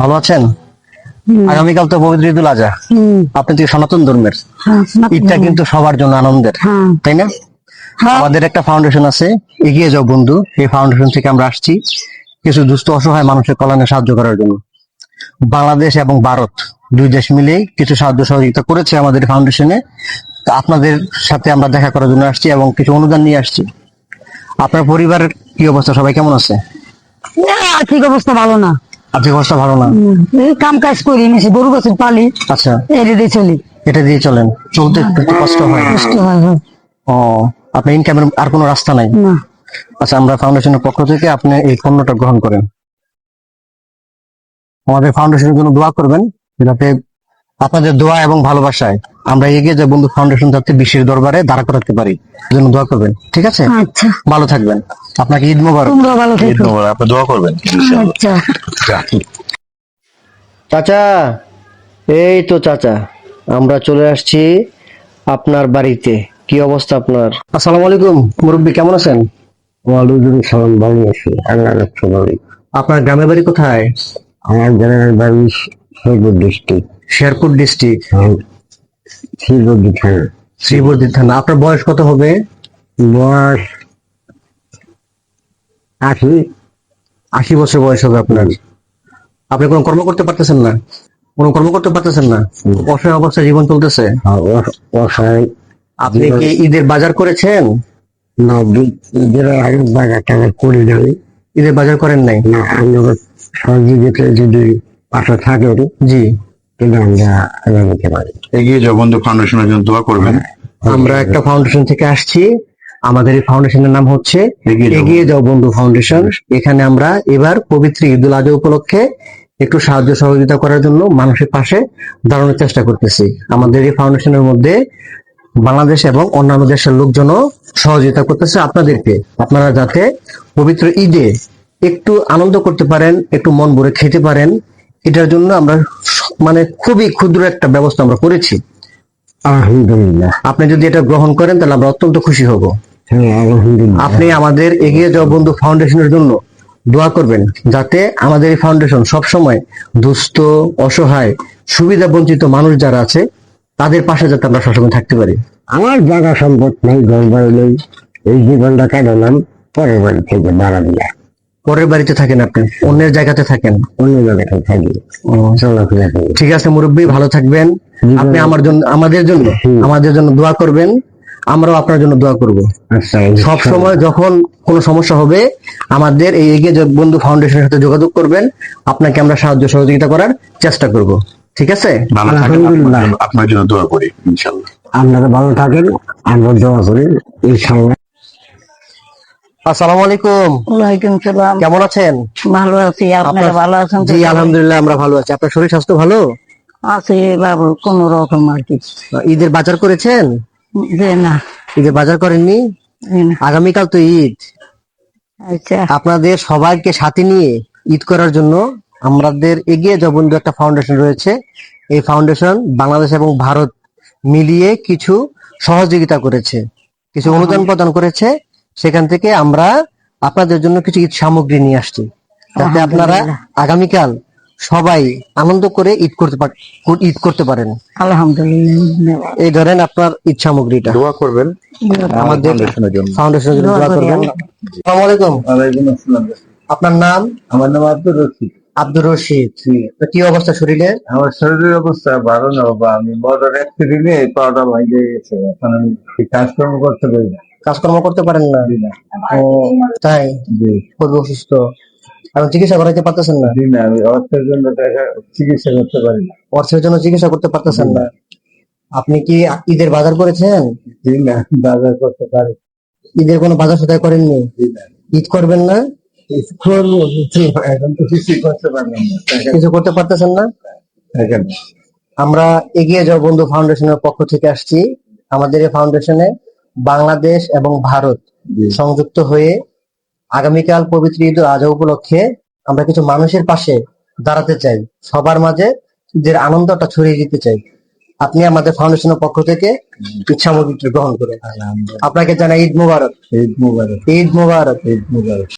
ভালো আছেন? আগামীকাল তো পবিত্র ঈদুল আজহা। আপনি তো সনাতন ধর্মের। হ্যাঁ, ঈদটা কিন্তু সবার জন্য আনন্দের হ্যাঁ, তাই না? হ্যাঁ, আমাদের একটা ফাউন্ডেশন আছে এগিয়ে যাও বন্ধু এই ফাউন্ডেশন থেকে আমরা আসছি। কিছু দুস্থ অসহায় মানুষের কল্যাণে সাহায্য করার জন্য। বাংলাদেশ এবং ভারত দুই দেশ মিলে কিছু সাহায্য সহযোগিতা করেছে আমাদের ফাউন্ডেশনে আপনাদের সাথে আমরা দেখা করার জন্য আসছি এবং কিছু অনুদান নিয়ে আসছি। আপনার পরিবারের কি অবস্থা? সবাই কেমন আছে? না, আর্থিক অবস্থা ভালো না। আর্থিক অবস্থা ভালো না? কাম কাজ করি নিছি গরু পালি। আচ্ছা। এটা দিয়ে চলি। এটা দিয়ে চলেন। চলতে একটু কষ্ট হয়। কষ্ট হয় হয়। ও আপনার ইনকামের আর কোনো রাস্তা নাই? আচ্ছা আমরা ফাউন্ডেশনের পক্ষ থেকে আপনি এই পণ্যটা গ্রহণ করেন। আমাদের ফাউন্ডেশনের জন্য দোয়া করবেন যাতে আপনাদের দোয়া এবং ভালোবাসায় আমরা এগিয়ে যে বন্ধু ফাউন্ডেশন যাতে বিশ্বের দরবারে দাঁড়া করাতে পারি। জন্য দোয়া করবেন ঠিক আছে? আচ্ছা। ভালো থাকবেন। আপনাকে ঈদ মোবারক। থেকো। ধন্যবাদ আপনি দোয়া করবেন আচ্ছা। চাচা এই তো চাচা আমরা চলে আসছি আপনার বাড়িতে। কি অবস্থা আপনার? আসসালামু আলাইকুম মুরব্বী কেমন আছেন? ওয়ালাইকুম সালাম ভালো আছি। আল্লাহ পারি আপনার গ্রামের বাড়ি কোথায়? আমার গ্রামের বাড়ি সৈবর ডিস্ট্রিক্ট শেরপুর ডিস্ট্রিক্ট থানা থানা আপনার বয়স কত হবে? বয়স আশি। আশি বছর বয়স হবে আপনার। আপনি কোনো কর্ম করতে পারতেছেন না? কোনো কর্ম করতে পারতেছেন না? অসহায় অবস্থায় জীবন চলতেছে? অসহায়। আপনি কি ঈদের বাজার করেছেন? নবী ঈদের আগে বাজার টাজার করি নাই। ঈদের বাজার করেন নাই? না সহযোগিতা যদি পাশে থাকে জি। তাহলে আমরা আগামীতে পারি এগিয়ে বন্ধু ফাউন্ডেশনের জন্য দোয়া করবেন। আমরা একটা ফাউন্ডেশন থেকে আসছি। আমাদের এই ফাউন্ডেশনের নাম হচ্ছে। এগিয়ে যাও বন্ধু। ফাউন্ডেশন এখানে আমরা এবার পবিত্র ঈদুল আজহা উপলক্ষে একটু সাহায্য সহযোগিতা করার জন্য মানুষের পাশে দাঁড়ানোর চেষ্টা করতেছি। আমাদের এই ফাউন্ডেশনের মধ্যে বাংলাদেশ এবং অন্যান্য দেশের লোকজনও সহযোগিতা করতেছে আপনাদেরকে। আপনারা যাতে পবিত্র ঈদে একটু আনন্দ করতে পারেন একটু মন ভরে খেতে পারেন এটার জন্য আমরা মানে খুবই ক্ষুদ্র একটা ব্যবস্থা আমরা করেছি। আলহামদুলিল্লাহ। আপনি যদি এটা গ্রহণ করেন তাহলে আমরা অত্যন্ত খুশি হব। হ্যাঁ আপনি আমাদের এগিয়ে যাওয়া বন্ধু ফাউন্ডেশনের জন্য দোয়া করবেন যাতে আমাদের এই ফাউন্ডেশন সবসময় দুস্থ অসহায় সুবিধা বঞ্চিত মানুষ যারা আছে তাদের পাশে যাতে আমরা সবসময় থাকতে পারি। আমার জায়গা সম্পদ নেই ঘর বাড়ি নেই। এই জীবনটা কাটালাম পরের বাড়ি থেকে বাড়া দিয়া। পরের বাড়িতে থাকেন আপনি? অন্যের জায়গাতে থাকেন? অন্য জায়গাটা থাকি চলাফেরা করি ঠিক আছে মুরব্বী ভালো থাকবেন। আপনি আমার জন্য আমাদের জন্য আমাদের জন্য দোয়া করবেন। আমরাও আপনার জন্য দোয়া করব। আচ্ছা সব সময় যখন কোনো সমস্যা হবে আমাদের এই এগিয়ে বন্ধু ফাউন্ডেশনের সাথে যোগাযোগ করবেন আপনাকে আমরা সাহায্য সহযোগিতা করার চেষ্টা করব। ঠিক আছে? জন্য- আপনার জন্য দোয়া করি ইনশাল্লাহ। আপনারা ভালো থাকেন আমরা দোয়া করি ইনশাল্লাহ। আসসালামু আলাইকুম। ওয়ালাইকুম সালাম। কেমন আছেন? ভালো আছি আপনারা ভালো আছেন জি আলহামদুলিল্লাহ আমরা ভালো আছি। আপনার শরীর স্বাস্থ্য ভালো? আছে বাবু কোন রকম আর কি। ঈদের বাজার করেছেন? যে না। ঈদের বাজার করেননি? আগামীকাল তো ঈদ। আচ্ছা। আপনাদের সবাইকে সাথে নিয়ে ঈদ করার জন্য আমাদের এগিয়ে যাওয়া বন্ধু একটা ফাউন্ডেশন রয়েছে। এই ফাউন্ডেশন বাংলাদেশ এবং ভারত মিলিয়ে কিছু সহযোগিতা করেছে কিছু অনুদান প্রদান করেছে। সেখান থেকে আমরা আপনাদের জন্য কিছু ঈদ সামগ্রী নিয়ে আসছি। যাতে আপনারা আগামীকাল সবাই আনন্দ করে ঈদ করতে পার- ঈদ করতে পারেন। আলহামদুলিল্লাহ। এই ধরেন আপনার ঈদ সামগ্রীটা। দোয়া করবেন। আমাদের ফাউন্ডেশনের জন্য। ফাউন্ডেশনের জন্য দোয়া করবেন। আসসালামু আলাইকুম। আপনার নাম? আমার নাম আব্দুর রশিদ। আব্দুর রশিদ। তো কি অবস্থা শরীরে? আমার শরীরের অবস্থা ভালো না বাবা। আমি মোটর অ্যাক্সিডেন্টে পাওয়াটা ভাঙে গেছে। এখন আমি কাজকর্ম করতে পারি না। কাজকর্ম করতে পারেন না। ও তাই? খুবই অসুস্থ। এখন চিকিৎসা করাইতে পারতেছেন না? অর্থের জন্য চিকিৎসা করতে পারি না। অর্থের জন্য চিকিৎসা করতে পারতেছেন না? আপনি কি ঈদের বাজার করেছেন? না বাজার করতে পারি। ঈদের কোনো বাজার সদাই করেননি? ঈদ করবেন না? এখন তো করতে পারলাম না। কিছু করতে পারতেছেন না? আমরা এগিয়ে যাও বন্ধু ফাউন্ডেশনের পক্ষ থেকে আসছি। আমাদের এই ফাউন্ডেশনে বাংলাদেশ এবং ভারত সংযুক্ত হয়ে আগামীকাল পবিত্র ঈদ আজ আজহা উপলক্ষে আমরা কিছু মানুষের পাশে দাঁড়াতে চাই। সবার মাঝে ঈদের আনন্দটা ছড়িয়ে দিতে চাই। আপনি আমাদের ফাউন্ডেশনের পক্ষ থেকে ইচ্ছা গ্রহণ করে আপনাকে জানাই ঈদ মুবারক। ঈদ মুবারক। ঈদ মুবারক। ঈদ মুবারক।